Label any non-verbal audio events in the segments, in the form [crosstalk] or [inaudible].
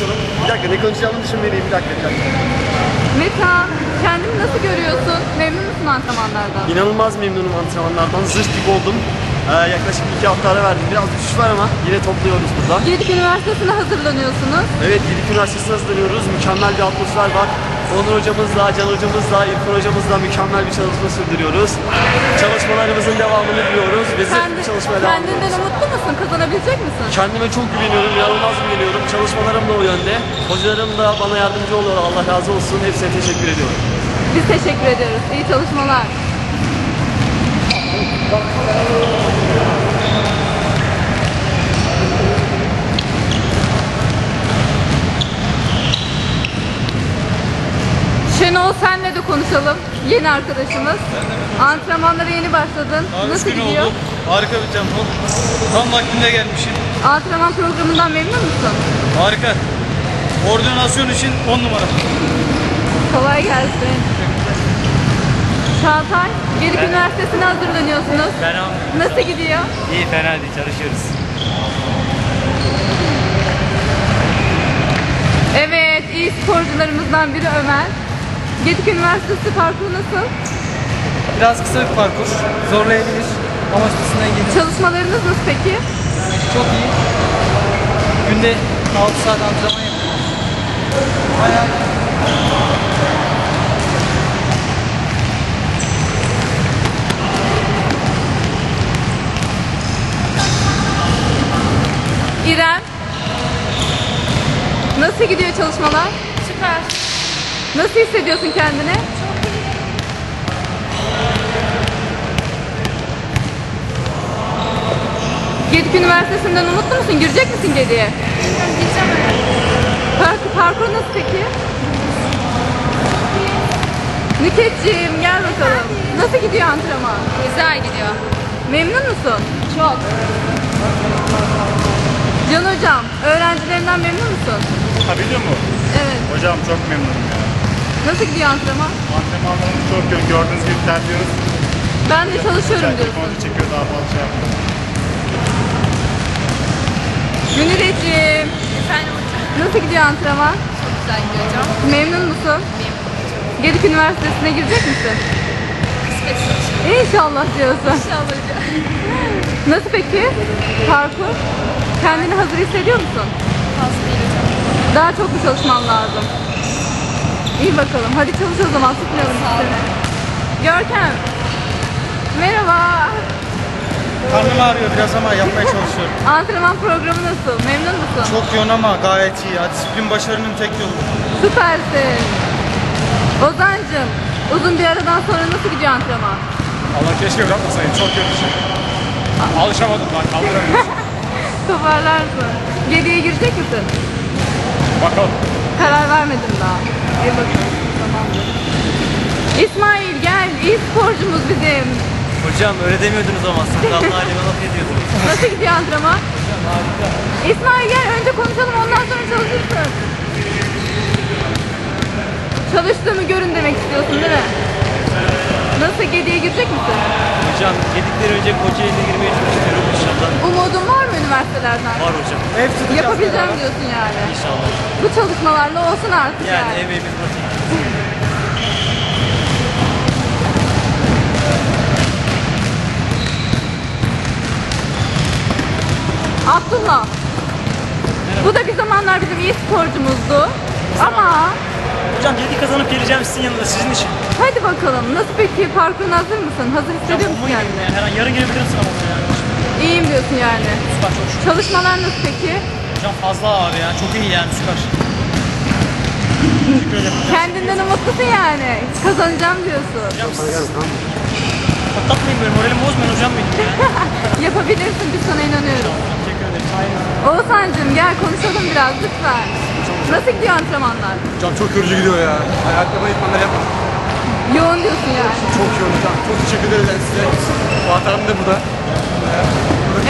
konuşalım. Bir dakika ne konuşacağımı düşünmeliyim. Bir dakika bir dakika. Metan, kendini nasıl görüyorsun? Memnun musun antrenmanlardan? İnanılmaz memnunum antrenmanlardan. Zırh gibi oldum. Ee, yaklaşık iki hafta ara verdim. Biraz düşüş var ama yine topluyoruz burada. Gedik Üniversitesi'ne hazırlanıyorsunuz. Evet, Gedik Üniversitesi'ne hazırlanıyoruz. Mükemmel bir atmosfer var. Onur hocamızla, Can hocamızla, İrfan hocamızla mükemmel bir çalışma sürdürüyoruz. Çalışmalarımızın devamını diliyoruz zırh Kendi, çalışmaya devam kendinden umutlu musun? Kazanabilecek misin? Kendime çok güveniyorum, inanılmaz güveniyorum. Çalışmalarım da o yönde. Hocalarım da bana yardımcı oluyor. Allah razı olsun. Hepsine teşekkür ediyorum. Biz teşekkür ediyoruz. İyi çalışmalar. Şenol senle de konuşalım. Yeni arkadaşımız. Antrenmanlara yeni başladın. Abi Nasıl gidiyor? oldu. Harika bir tempo. Tam vaktinde gelmişim. Antrenman programından memnun musun? Harika. Koordinasyon için 10 numara. Kolay gelsin. Çağatay, Gedik Üniversitesi'ne hazırlanıyorsunuz. Fena. Nasıl gidiyor? İyi fena değil çalışıyoruz. Evet, iyi sporcularımızdan biri Ömer. Gedik Üniversitesi parkuru nasıl? Biraz kısa bir parkur. Zorlayabilir. Ama üstesinden gelir. Çalışmalarınız nasıl peki? Çok iyi. Günde 6 saat antrenman yapıyoruz. Bayağı. İrem. Nasıl gidiyor çalışmalar? Süper. Nasıl hissediyorsun kendini? Gedik Üniversitesi'nden umutlu musun? Girecek misin Gedik'e? Gideceğim öyle. Park, parkur nasıl peki? Nüketciğim gel bakalım. Nasıl gidiyor antrenman? Güzel gidiyor. Memnun musun? Çok. Can hocam, öğrencilerinden memnun musun? Ha biliyor? Evet. Hocam çok memnunum ya. Nasıl gidiyor antrenman? Antrenmanlarımız çok yoğun. Gördüğünüz gibi terliyoruz. Ben de çalışıyorum diyorsun. telefonu çekiyor daha fazla şey yapmıyor. Münireciğim, Efendim hocam. nasıl gidiyor antrenman? Çok güzel gidiyor hocam. Memnun musun? Gedik Üniversitesi'ne girecek misin? Kısmet çalışıyor. İnşallah diyorsun. İnşallah hocam. Nasıl peki? Parkur? Kendini hazır hissediyor musun? Fazla değil hocam. Daha çok mu çalışman lazım? İyi bakalım. Hadi çalış o zaman. Tutmayalım seni. Görkem. Merhaba. Karnım ağrıyor biraz ama yapmaya çalışıyorum. Antrenman programı nasıl? Memnun musun? Çok yoğun ama gayet iyi. Ya, disiplin başarının tek yolu. Süpersin. Ozancım, uzun bir aradan sonra nasıl gidiyor antrenman? Allah keşke bırakmasaydım. Çok kötü şey. Alışamadım ben. Kaldıramıyorum. [laughs] Toparlarsın. Geriye girecek misin? Bakalım. Karar vermedim daha. Tamamdır. İsmail gel. İyi sporcumuz bizim. Hocam öyle demiyordunuz ama sakallı [laughs] halime laf ediyordunuz. Nasıl gidiyor antrenman? İsmail gel önce konuşalım ondan sonra çalışırsın. Çalıştığımı görün demek istiyorsun değil mi? Nasıl Gedi'ye girecek misin? Hocam yedikleri önce Kocaeli'ne girmeye çalışıyorum inşallah. Umudun var mı üniversitelerden? Ev tutacağız. Yapabileceğim diyorsun yani. İnşallah. Bu çalışmalarla olsun artık yani. Yani emeğimiz var. Abdullah. Bu da bir zamanlar bizim iyi sporcumuzdu. Ama Hocam yedi kazanıp geleceğim sizin yanında sizin için. hadi bakalım nasıl peki parkuruna hazır mısın? Hazır hissediyor musun kendini? Her an yarın gelebilirim sınavına yani. İyiyim diyorsun yani. Süper çok şükür. Çalışmalar nasıl peki? Hocam fazla ağır ya. Çok iyi yani süper. Teşekkür ederim. Kendinden umutlusun yani. Kazanacağım diyorsun. Hocam siz patlatmayın böyle moralimi bozmayın hocam benim ya. [laughs] Yapabilirsin biz sana inanıyorum. Teşekkür ederim. Oğuzhan'cığım gel konuşalım biraz lütfen. Nasıl gidiyor antrenmanlar? Hocam çok yorucu gidiyor ya. Ayakkabı idmanları yapmadım. Yoğun diyorsun yani. Çok yoğun hocam. Çok teşekkür ederiz yani size. Fuat da burada.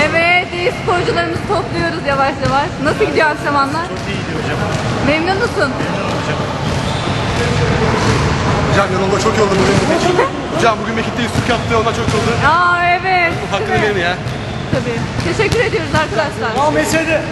Evet iyi sporcularımızı topluyoruz yavaş yavaş. Nasıl gidiyor antrenmanlar? Çok iyi gidiyor hocam. Memnun musun? Hocam yanımda çok yoruldum bugün. hocam bugün Mekit'te Yusuf yaptı. Ondan çok yoruldu. Aa evet. Hakkını verin ya. Tabii. Teşekkür ediyoruz arkadaşlar. Tamam mesele.